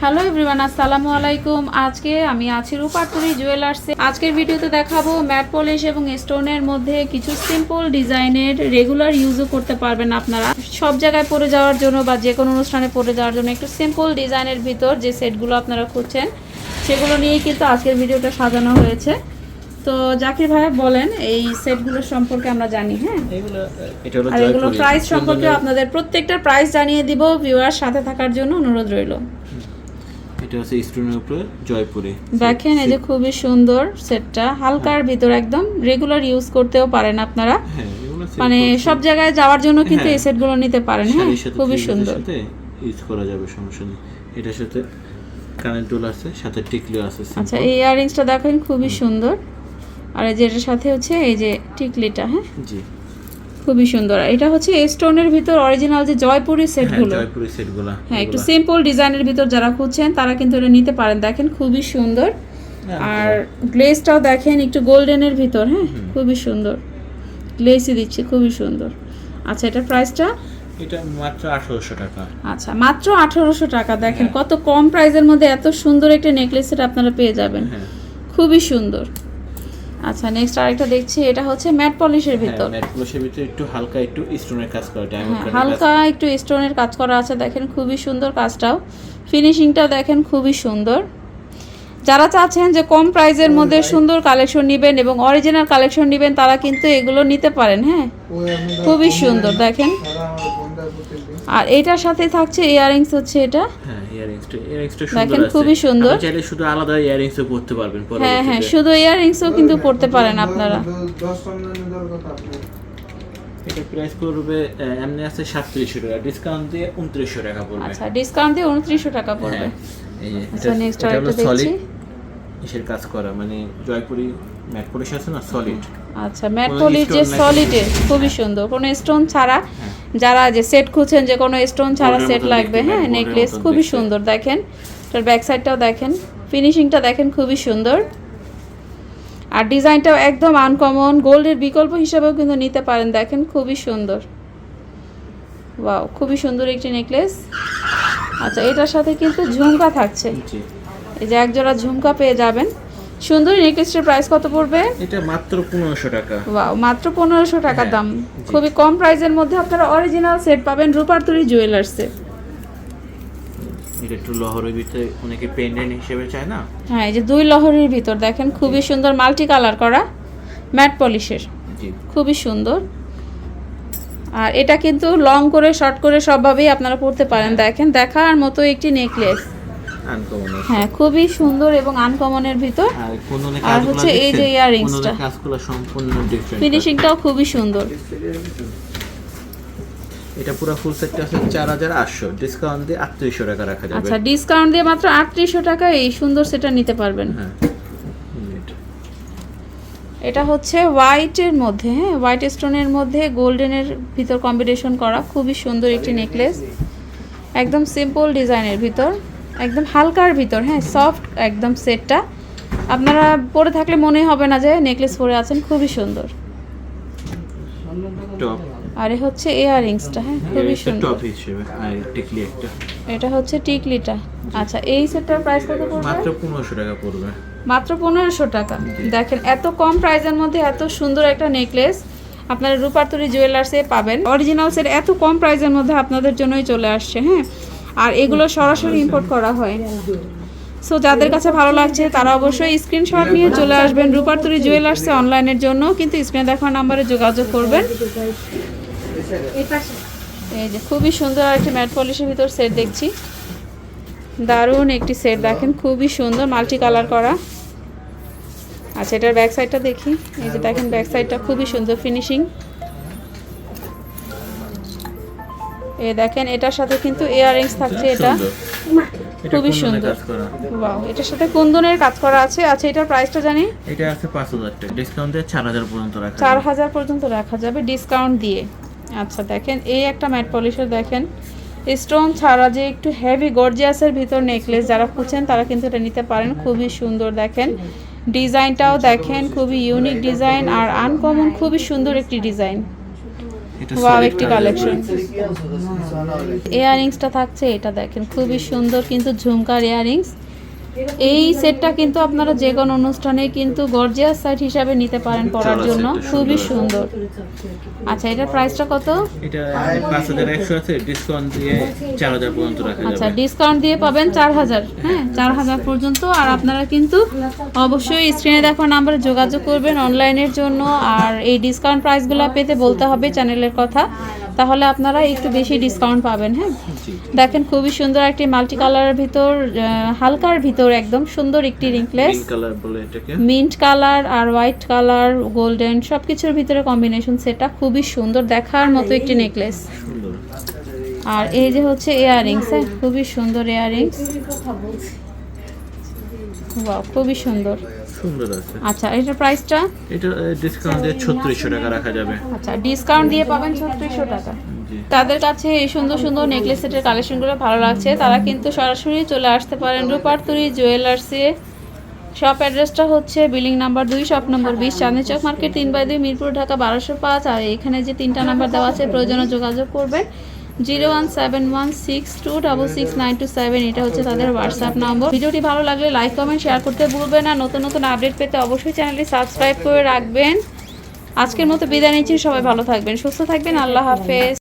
Hello everyone আসসালামু আলাইকুম। আজকে আমি আছি রূপারপুরি জুয়েলার্সে আজকের ভিডিওতে দেখাবো ম্যাট পলিশ এবং স্টোনের মধ্যে কিছু সিম্পল ডিজাইনের রেগুলার ইউজও করতে পারবেন আপনারা। সব জায়গায় পরে যাওয়ার জন্য বা যে কোনো অনুষ্ঠানে পরে যাওয়ার জন্য একটু সিম্পল ডিজাইনের ভিতর যে সেটগুলো আপনারা খুঁজছেন সেগুলো নিয়েই কিন্তু আজকের ভিডিওটা সাজানো হয়েছে। তো জাকির ভাই বলেন এই সেটগুলো সম্পর্কে আমরা জানি হ্যাঁ? এগুলো এটা আর এগুলো প্রাইস সম্পর্কে আপনাদের প্রত্যেকটা প্রাইস জানিয়ে দিব ভিউয়ার সাথে থাকার জন্য অনুরোধ রইল। এটা হচ্ছে স্টোনের উপরে জয়পুরি। দেখেন এই যে খুবই সুন্দর সেটটা। হালকার ভিতর একদম রেগুলার ইউজ করতেও পারেন আপনারা। হ্যাঁ মানে সব জায়গায় যাওয়ার জন্য কিন্তু এই হ্যাঁ। সেটগুলো নিতে পারেন। হ্যাঁ খুবই সুন্দর। ইউজ করা যাবে সমস্যা নেই। এটার সাথে কানের দুল আছে সাথে টিকলিও আছে আচ্ছা এই ইয়াররিংসটা দেখেন খুবই সুন্দর। আর এই যে এটার সাথে হচ্ছে এই যে টিকলিটা হ্যাঁ? জি। খুবই সুন্দর। আর এটা হচ্ছে স্টোনের ভিতর অরিজিনাল যে জয়পুরি হ্যাঁ সেটগুলো জয়পুরি সেটগুলো হ্যাঁ একটু সিম্পল ডিজাইনের ভিতর যারা খুঁজছেন তারা কিন্তু এটা নিতে পারেন। দেখেন খুবই সুন্দর। আর গ্লেজটাও দেখেন একটু গোল্ডেনের ভিতর হ্যাঁ খুবই সুন্দর। গ্লেসই দিচ্ছে খুবই সুন্দর। আচ্ছা এটার প্রাইসটা এটা মাত্র আঠারোশো টাকা। আচ্ছা মাত্র আঠারোশো টাকা। দেখেন কত কম প্রাইসের মধ্যে এত সুন্দর একটা নেকলেস সেট আপনারা পেয়ে যাবেন। হ্যাঁ। খুবই সুন্দর। আচ্ছা নেক্সট আরেকটা দেখছি এটা হচ্ছে ম্যাট পলিশের ভিতর। ম্যাট প্লাসের ভিতরে একটু হালকা একটু স্টোনের কাজ করা হ্যাঁ ডায়মন্ড হালকা একটু স্টোনের কাজ করা আছে দেখেন খুবই সুন্দর কাজটাও। ফিনিশিংটা দেখেন খুবই সুন্দর। যারা চাচ্ছেন যে কম প্রাইসের মধ্যে সুন্দর কালেকশন নেবেন এবং অরিজিনাল কালেকশন নেবেন তারা কিন্তু এগুলো নিতে পারেন হ্যাঁ? খুবই সুন্দর দেখেন। আর এটার সাথে থাকছে ইয়াররিংস হচ্ছে এটা। হ্যাঁ। ইয়ারিংসটা ইয়ারিংসটা সুন্দর আছে। খুবই সুন্দর। চাইলে শুধু আলাদা ইয়ারিংসও পরতে পারবেন হ্যাঁ হ্যাঁ শুধু ইয়াররিংসও কিন্তু পড়তে পারেন আপনারা। এটা প্রাইস পড়বে আহ, এমনি আছে সাতত্রিশশো টাকা। ডিসকাউন্ট দিয়ে উনত্রিশশো টাকা পড়বে। আচ্ছা ডিসকাউন্ট দিয়ে উনত্রিশশো টাকা পড়বে। হ্যাঁ এই আচ্ছা এটা- নেক্সট আরেকটা দেখছি। ইসের কাজ করা? মানে জয়পুরি ম্যাট পলিশ আছে না? সলিড আচ্ছা ম্যাট পলিশ যে সলিডে খুবই সুন্দর। কোনো স্টোন ছাড়া হ্যাঁ। যারা যে সেট খুঁজছেন যে কোনো স্টোন ছাড়া সেট লাগবে হ্যাঁ নেকলেস খুবই সুন্দর দেখেন। তার ব্যাক সাইডটাও দেখেন ফিনিশিংটা দেখেন খুবই সুন্দর। আর ডিজাইনটাও একদম আনকমন গোল্ডের বিকল্প হিসাবেও কিন্তু নিতে পারেন দেখেন খুবই সুন্দর। ওয়াও খুবই সুন্দর একটি নেকলেস আচ্ছা এটার সাথে কিন্তু ঝুমকা থাকছে। এই যে একজোড়া ঝুমকা পেয়ে যাবেন। সুন্দর নেকলেসটার প্রাইস কত পড়বে? এটা মাত্র পনেরোশো টাকা। ওয়াও মাত্র পনেরোশো টাকা হ্যাঁ, দাম। খুবই কম প্রাইসের মধ্যে আপনারা অরিজিনাল সেট পাবেন রূপারতুরি জুয়েলার্সে এটা একটু লহরের ভিতরে অনেকে পেন্ডেন্ট হিসেবে চায় না? হ্যাঁ এই যে দুই লহরির ভিতর দেখেন খুবই সুন্দর মাল্টি কালার করা ম্যাট পলিশের জি। খুবই সুন্দর। আর এটা কিন্তু লং করে শর্ট করে সবভাবেই আপনারা পড়তে পারেন। দেখেন দেখার মতো একটি নেকলেস হ্যাঁ খুবই সুন্দর এবং আনকমনের ভিতর। আর হচ্ছে এই যে earrings টা। কাজগুলো সম্পূর্ণ ডিফারেন্ট ফিনিশিংটাও খুবই সুন্দর। এটা পুরো ফুল সেটটা আছে চার হাজার আটশো। ডিসকাউন্ট দিয়ে আটত্রিশশো টাকা রাখা যাবে। আচ্ছা ডিসকাউন্ট দিয়ে মাত্র আটত্রিশশো টাকা এই সুন্দর সেটা নিতে পারবেন। হ্যাঁ এটা হচ্ছে হোয়াইটের মধ্যে হ্যাঁ হোয়াইট স্টোনের মধ্যে গোল্ডেনের ভিতর কম্বিনেশন করা। খুবই সুন্দর একটি নেকলেস একদম সিম্পল ডিজাইনের ভিতর। একদম হালকার ভিতর হ্যাঁ সফট একদম সেটটা আপনারা পরে থাকলে মনে হবে না যে নেকলেস পরে আছেন খুবই সুন্দর। আর হচ্ছে ইয়াররিংসটা হ্যাঁ খুবই সুন্দর। টপ হিসেবে আর টিকলি একটা। এটা হচ্ছে টিকলিটা। আচ্ছা এই সেটটার প্রাইস কত পড়বে? মাত্র পনেরোশো টাকা পড়বে। মাত্র পনেরোশো টাকা। দেখেন এত কম প্রাইসের মধ্যে এত সুন্দর একটা নেকলেস আপনারা রূপাতুরি জুয়েলার্সে পাবেন। অরিজিনাল সেট এত কম প্রাইসের মধ্যে আপনাদের জন্যই চলে আসছে হ্যাঁ। আর এগুলো সরাসরি ইম্পোর্ট করা হয়। সো যাদের কাছে ভালো লাগছে, তারা অবশ্যই স্ক্রিনশট নিয়ে চলে আসবেন রূপাতুরি জুয়েলার্সে অনলাইনের জন্য। কিন্তু স্ক্রিনে দেখা নাম্বারে যোগাযোগ করবেন। এই যে, খুবই সুন্দর একটি ম্যাট পলিশের ভিতর সেট দেখছি। দারুণ একটি সেট দেখেন, খুবই সুন্দর মাল্টি কালার করা। আচ্ছা এটার ব্যাক সাইডটা দেখি। এই যে, দেখেন ব্যাক সাইডটা খুবই সুন্দর ফিনিশিং এই দেখেন এটার সাথে কিন্তু ইয়াররিংস থাকছে এটা। খুবই সুন্দর। ওয়াও এটার সাথে কুন্দনের কাজ করা আছে। আচ্ছা এটার প্রাইসটা জানি? এটা আছে পাঁচ হাজার টাকা। ডিসকাউন্ট দিয়ে চার হাজার পর্যন্ত রাখা চার যাবে। হাজার পর্যন্ত রাখা যাবে ডিসকাউন্ট দিয়ে। আচ্ছা দেখেন এই একটা ম্যাট পলিশের দেখেন। স্টোন ছাড়া যে একটু হেভি গর্জিয়াসের ভিতর নেকলেস যারা খুঁজছেন তারা কিন্তু এটা নিতে পারেন। খুবই সুন্দর দেখেন। ডিজাইনটাও দেখেন খুবই ইউনিক ডিজাইন আর আনকমন খুবই সুন্দর একটি ডিজাইন ওয়াও একটি কালেকশন বলে। ইয়াররিংসটা থাকছে এটা দেখেন খুবই সুন্দর কিন্তু ঝুমকার ইয়াররিংস এই সেটটা কিন্তু আপনারা যে কোনো অনুষ্ঠানে কিন্তু গর্জিয়াস সাইট হিসাবে নিতে পারেন পরার জন্য। খুবই সুন্দর। আচ্ছা এটার প্রাইসটা কত? এটা পাঁচ হাজার একশো আছে ডিসকাউন্ট দিয়ে চার হাজার পর্যন্ত রাখা আচ্ছা ডিসকাউন্ট দিয়ে পাবেন চার হাজার হ্যাঁ চার হাজার পর্যন্ত। আর আপনারা কিন্তু অবশ্যই স্ক্রিনে দেখো নাম্বারে যোগাযোগ করবেন অনলাইনের জন্য। আর এই ডিসকাউন্ট প্রাইসগুলো পেতে বলতে হবে চ্যানেলের কথা। তাহলে আপনারা একটু বেশি ডিসকাউন্ট পাবেন হ্যাঁ? দেখেন খুবই সুন্দর একটি মাল্টি কালারের ভিতর হালকার ভিতর একদম সুন্দর একটি এটাকে। মিন্ট কালার আর হোয়াইট কালার গোল্ডেন সব কিছুর ভিতরে কম্বিনেশন সেটা খুবই সুন্দর দেখার মতো একটি নেকলেস আর এই যে হচ্ছে ইয়াররিংস হ্যাঁ? খুবই সুন্দর ইয়াররিংস খুবই সুন্দর। সুন্দর আছে। আচ্ছা এটার প্রাইসটা এটা ডিসকাউন্ট দিয়ে ছত্রিশশো টাকা রাখা যাবে। আচ্ছা ডিসকাউন্ট দিয়ে পাবেন ছত্রিশশো টাকা। তাদের কাছে এই সুন্দর সুন্দর নেকলেস সেটের কালেকশনগুলো ভালো লাগছে। তারা কিন্তু সরাসরি চলে আসতে পারেন রূপারতুরি জুয়েলার্সে। শপ অ্যাড্রেসটা হচ্ছে বিল্ডিং নাম্বার দুই শপ নম্বর বিশ চাঁদনি চক মার্কেট তিন বাই দুই মিরপুর ঢাকা বারোশো পাঁচ। আর এখানে যে তিনটা নাম্বার দেওয়া আছে প্রয়োজনে যোগাযোগ করবেন। Zero one seven one six two double six nine two seven, এটা হচ্ছে তাদের হোয়াটসঅ্যাপ নম্বর ভিডিওটি ভালো লাগলে লাইক কমেন্ট শেয়ার করতে ভুলবেন না। নতুন নতুন আপডেট পেতে অবশ্যই চ্যানেলটি সাবস্ক্রাইব করে রাখবেন। আজকের মতো বিদায় নিচ্ছি, সবাই ভালো থাকবেন, সুস্থ থাকবেন, আল্লাহ হাফেজ।